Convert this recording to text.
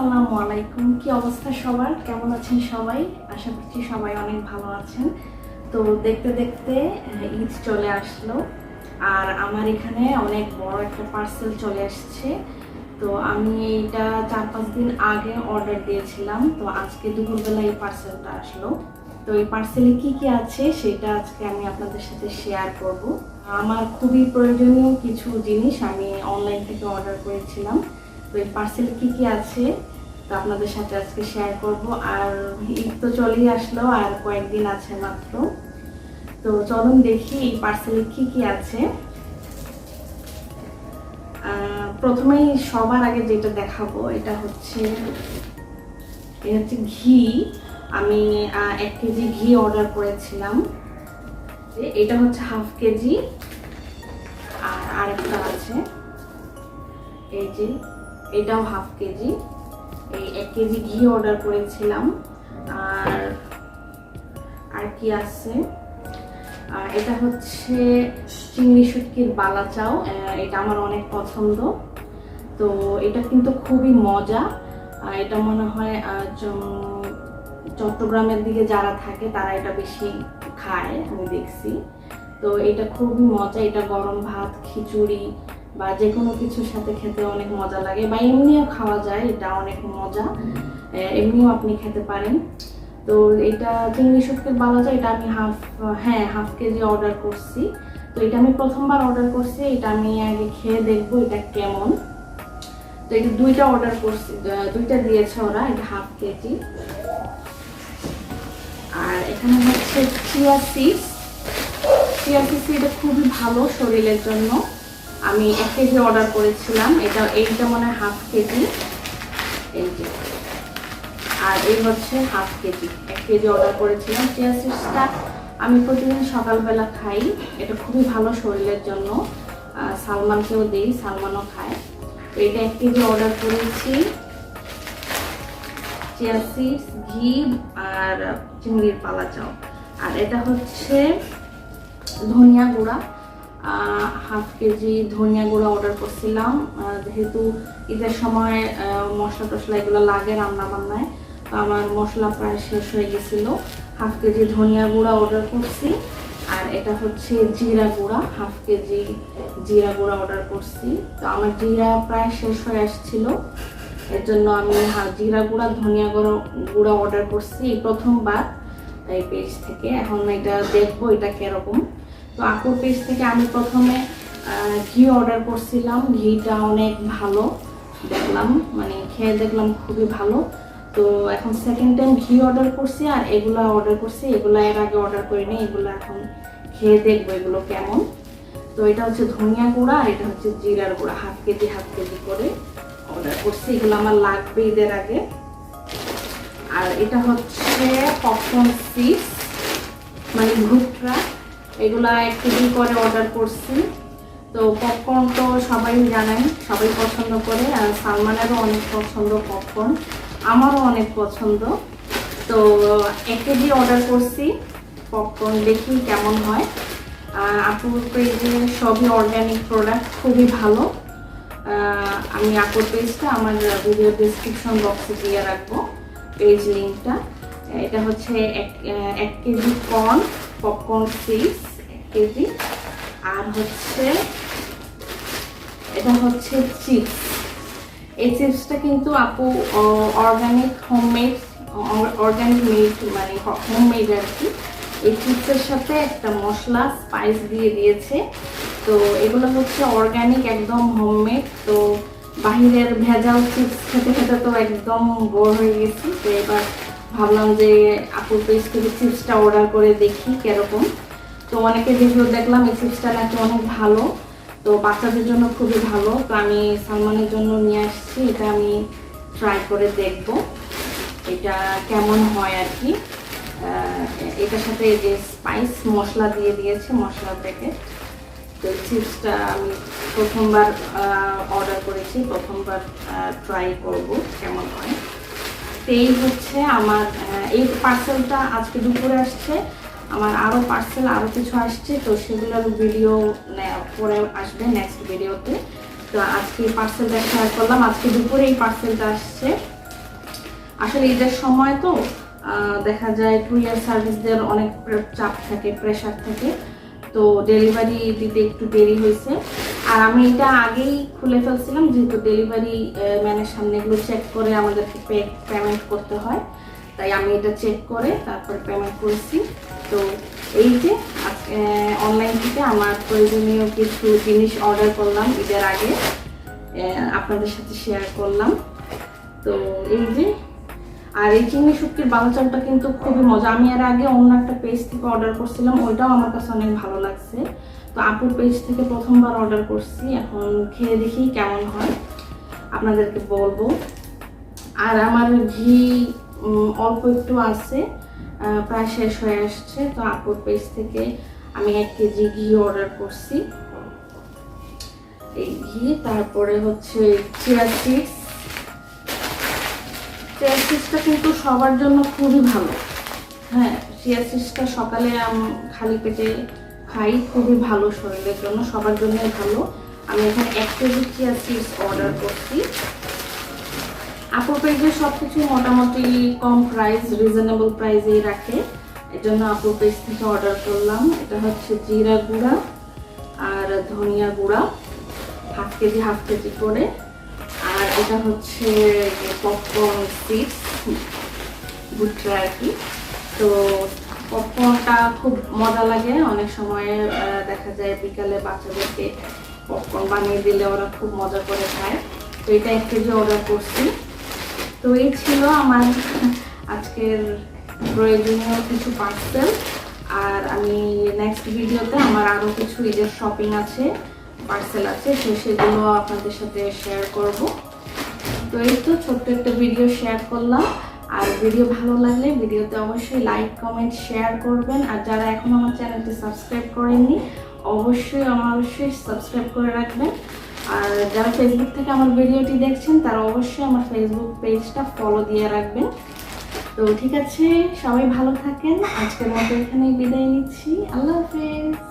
আসসালামু আলাইকুম। কি অবস্থা সবার? কেমন আছেন সবাই? আশা করছি সবাই অনেক ভালো আছেন। তো দেখতে দেখতে ঈদ চলে আসলো। আর আমার এখানে অনেক বড় একটা পার্সেল চলে আসছে। তো আমি এইটা চার পাঁচ দিন আগে অর্ডার দিয়েছিলাম। তো আজকে দুপুরবেলা এই পার্সেলটা আসলো। তো এই পার্সেলে কি কি আছে সেটা আজকে আমি আপনাদের সাথে শেয়ার করব। আমার খুবই প্রয়োজনীয় কিছু জিনিস আমি অনলাইন থেকে অর্ডার করেছিলাম। তো এই পার্সেলে কি কি আছে, তো আপনাদের সাথে আজকে শেয়ার করব। আর ঈদ তো চলেই আসলো, আর কয়েকদিন আছে মাত্র। তো চলুন দেখি এই পার্সেলে কি কি আছে। প্রথমেই সবার আগে যেটা দেখাবো, এটা হচ্ছে এটা হচ্ছে ঘি। আমি এক কেজি ঘি অর্ডার করেছিলাম। এটা হচ্ছে হাফ কেজি। আর আরেকটা আছে। এই যে এটাও হাফ কেজি। এই এক কেজি ঘি অর্ডার করেছিলাম। আর আর কি আছে? আর এটা হচ্ছে চিংড়ি শুটকির বালা চাও। এটা আমার অনেক পছন্দ। তো এটা কিন্তু খুবই মজা। এটা মনে হয় চট্টগ্রামের দিকে যারা থাকে তারা এটা বেশি খায় আমি দেখছি। তো এটা খুবই মজা। এটা গরম ভাত খিচুড়ি বা যে কোনো কিছুর সাথে খেতে অনেক মজা লাগে বা এমনিও খাওয়া যায়, এটা অনেক মজা। এমনিও আপনি খেতে পারেন। তো এটা চিংড়ি শুটকির বলা যায়, এটা আমি হাফ হ্যাঁ হাফ কেজি অর্ডার করছি। তো এটা আমি প্রথমবার অর্ডার করছি, এটা আমি আগে খেয়ে দেখব এটা কেমন। তো এটা দুইটা অর্ডার করছি দুইটা দিয়েছে ওরা, এটা হাফ কেজি। আর এখানে হচ্ছে চিয়া সিডস চিয়া সিডস এটা খুবই ভালো শরীরের জন্য। আমি এক কেজি অর্ডার করেছিলাম। এটা এইটা মনে হয় হাফ কেজি। এই যে। আর এই হচ্ছে হাফ কেজি। এক কেজি অর্ডার করেছিলাম। চিয়া সিডসটা আমি প্রতিদিন সকালবেলা খাই। এটা খুবই ভালো শরীরের জন্য। সালমানকেও দিই, সালমানও খায়। তো এটা এক কেজি অর্ডার করেছি। চিয়া সিডস, ঘি আর চিংড়ির পালা চাও। আর এটা হচ্ছে ধনিয়া গুঁড়া। হাফ কেজি ধনিয়া গুঁড়ো অর্ডার করছিলাম। যেহেতু ঈদের সময় মশলা টশলা এগুলো লাগে রান্না বান্নায় তো আমার মশলা প্রায় শেষ হয়ে গেছিল। হাফ কেজি ধনিয়া গুঁড়া অর্ডার করছি। আর এটা হচ্ছে জিরা গুঁড়া, হাফ কেজি জিরা গুঁড়া অর্ডার করছি। তো আমার জিরা প্রায় শেষ হয়ে আসছিল। এর জন্য আমি জিরা গুঁড়া, ধনিয়া গুঁড়ো, গুঁড়া অর্ডার করছি। প্রথমবার, এই পেজ থেকে। এখন এটা দেখব, এটা কীরকম। তো আপুর পেজ থেকে আমি প্রথমে ঘি অর্ডার করছিলাম। ঘিটা অনেক ভালো, দেখলাম মানে খেয়ে দেখলাম খুবই ভালো। তো এখন সেকেন্ড টাইম ঘি অর্ডার করছি আর এগুলা অর্ডার করছি। এগুলা এর আগে অর্ডার করিনি, এগুলো এখন খেয়ে দেখব এগুলো কেমন। তো এটা হচ্ছে ধনিয়া গুঁড়া আর এটা হচ্ছে জিরার গুঁড়া, হাফ কেজি হাফ কেজি করে অর্ডার করছি। এগুলো আমার লাগবে ঈদের আগে। আর এটা হচ্ছে পপকর্ন চিপস মানে ভুট্রা এগুলা এক কেজি করে অর্ডার করছি। তো পপকর্ন তো সবাই জানেন, সবাই পছন্দ করে, আর সালমানেরও অনেক পছন্দ পপকর্ন আমারও অনেক পছন্দ। তো এক কেজি অর্ডার করছি পপকর্ন দেখি কেমন হয়। আপুর পেজে সবই অর্গ্যানিক প্রোডাক্ট খুবই ভালো। আমি আপুর পেজটা আমার ভিডিও ডিসক্রিপশন বক্সে দিয়ে রাখব পেজ লিঙ্কটা এটা হচ্ছে এক এক কেজি কর্ন পপকর্ন চিপস এক কেজি, আর হচ্ছে, এটা হচ্ছে চিপস এই চিপসটা কিন্তু আপু অর্গানিক হোমমেড অর্গানিক মেড মানে হোমমেড আর কি। এই চিপসের সাথে একটা মশলা স্পাইস দিয়ে দিয়েছে। তো এগুলো হচ্ছে অর্গানিক একদম হোমমেড তো বাহিরের ভেজাল চিপস খেতে খেতে তো একদম বোর হয়ে গেছি। তো এবার ভাবলাম যে আপুর পেজ থেকে চিপসটা অর্ডার করে দেখি কীরকম। তো অনেকে রিভিউ দেখলাম এই চিপসটা নাকি অনেক ভালো। তো বাচ্চাদের জন্য খুবই ভালো। তো আমি সালমানের জন্য নিয়ে আসছি। এটা আমি ট্রাই করে দেখব। এটা কেমন হয় আর কি। এটার সাথে যে স্পাইস মশলা দিয়ে দিয়েছে মশলা প্যাকেট তো চিপসটা আমি প্রথমবার অর্ডার করেছি। প্রথমবার ট্রাই করব কেমন হয়। এই হচ্ছে আমার এই পার্সেলটা আজকে দুপুরে আসছে। আমার আরও পার্সেল আরও কিছু আসছে, তো সেগুলোর ভিডিও পরে আসবে নেক্সট ভিডিওতে তো আজকে পার্সেলটা শেয়ার করলাম। আজকে দুপুরে এই পার্সেলটা আসছে। আসলে ঈদের সময় তো দেখা যায় কুরিয়ার সার্ভিসদের অনেক চাপ থাকে প্রেশার থাকে। তো ডেলিভারি দিতে একটু দেরি হয়েছে। আর আমি এটা আগেই খুলে ফেলছিলাম, যেহেতু ডেলিভারি ম্যানের সামনে এগুলো চেক করে আমাদেরকে পে পেমেন্ট করতে হয়। তাই আমি এটা চেক করে তারপর পেমেন্ট করেছি। তো এই যে অনলাইন থেকে আমার প্রয়োজনীয় কিছু জিনিস অর্ডার করলাম ঈদের আগে আপনাদের সাথে শেয়ার করলাম। তো এই যে আর এই চিংড়ি শুটকির বালাচালটা কিন্তু খুবই মজা। আমি এর আগে অন্য একটা পেজ থেকে অর্ডার করছিলাম, ওইটাও আমার কাছে অনেক ভালো লাগছে। তো আপুর পেজ থেকে প্রথমবার অর্ডার করছি, এখন খেয়ে দেখি কেমন হয়। আপনাদেরকে বলব। আর আমার ঘি অল্প একটু আছে প্রায় শেষ হয়ে আসছে। তো আপুর পেজ থেকে আমি এক কেজি ঘি অর্ডার করছি। এই ঘি, তারপরে হচ্ছে চিয়া সিডস চিয়া সিডসটা কিন্তু সবার জন্য খুবই ভালো। হ্যাঁ চিয়া সিডসটা সকালে খালি পেটে খাই, খুবই ভালো শরীরের জন্য, সবার জন্যই ভালো। আমি এখানে এক কেজি চিয়া অর্ডার করছি। আপুর পেজে সব কিছু মোটামুটি কম প্রাইস রিজনেবল প্রাইসেই রাখে। এর জন্য আপুর পেজ থেকে অর্ডার করলাম। এটা হচ্ছে জিরা গুঁড়া আর ধনিয়া গুঁড়া, হাফ কেজি হাফ কেজি করে। আর এটা হচ্ছে পপকর্ন সিডস ভুট্টা আর কি। তো পপকর্নটা খুব মজা লাগে। অনেক সময় দেখা যায় বিকালে বাচ্চাদেরকে পপকর্ন বানিয়ে দিলে ওরা খুব মজা করে খায়। তো এটা এক কেজি অর্ডার করছি। তো এই ছিল আমার আজকের প্রয়োজনীয় কিছু পার্সেল আর আমি নেক্সট ভিডিওতে আমার আরও কিছু ঈদের শপিং আছে পার্সেল আছে, তো সেগুলো আপনাদের সাথে শেয়ার করব। তো এই তো ছোট্ট একটা ভিডিও শেয়ার করলাম। আর ভিডিও ভালো লাগলে ভিডিওতে অবশ্যই লাইক কমেন্ট শেয়ার করবেন। আর যারা এখন আমার চ্যানেলটি সাবস্ক্রাইব করেননি, অবশ্যই আমার অবশ্যই সাবস্ক্রাইব করে রাখবেন। আর যারা ফেসবুক থেকে আমার ভিডিওটি দেখছেন, তারা অবশ্যই আমার ফেসবুক পেজটা ফলো দিয়ে রাখবেন। তো ঠিক আছে, সবাই ভালো থাকেন। আজকের মতো এখানেই বিদায় নিচ্ছি। আল্লাহ হাফেজ।